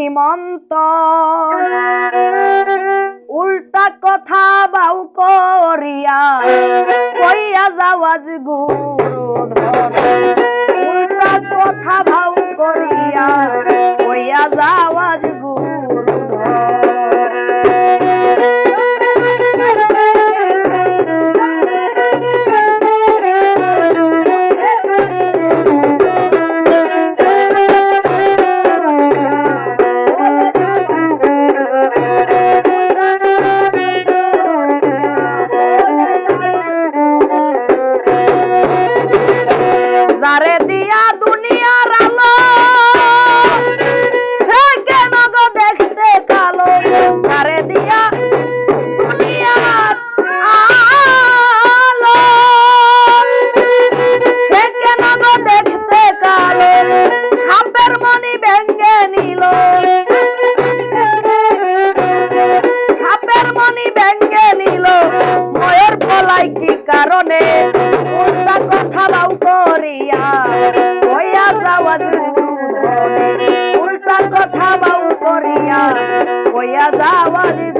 সীমন্ত উল্টা কথা বাউ করিয়া কইয়া যাওয়াজ গুরু ধর উল্টা কথা ভাউ করিয়া যারে দিয়া দুনিয়ার আলো। সে কেন দেখতে কালো। যারে দিয়া দেখতে পলাই কি কারণে? উল্টা কথা বাউ করিয়া কইয়া যাওয়াজ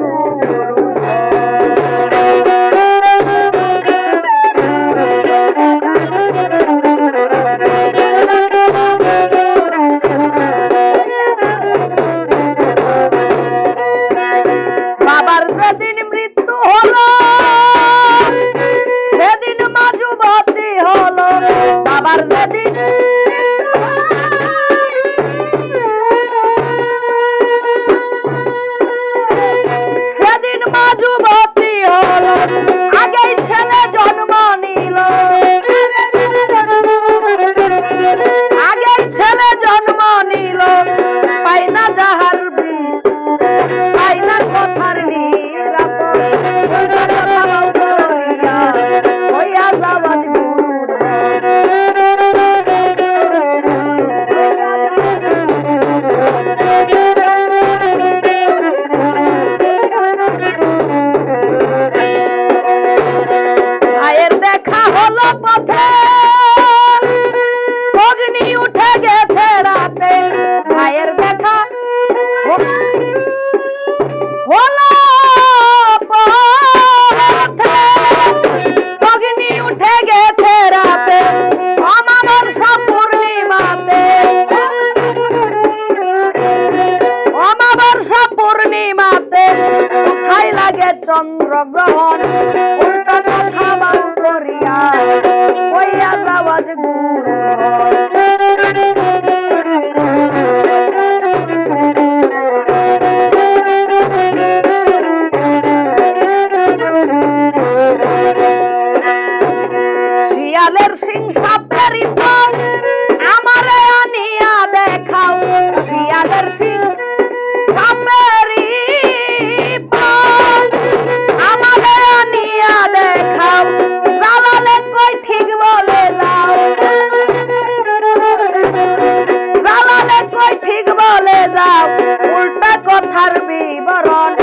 হইয়া যাওয়াজ ভাইয়ের দেখা হলো পথে। লাগে চন্দ্রগ্রহণ উল্টা কথা বাউ করিয়া কইয়া যাওয়াজ শিয়ালের সাপের যাও উল্টা কথার বিবরণ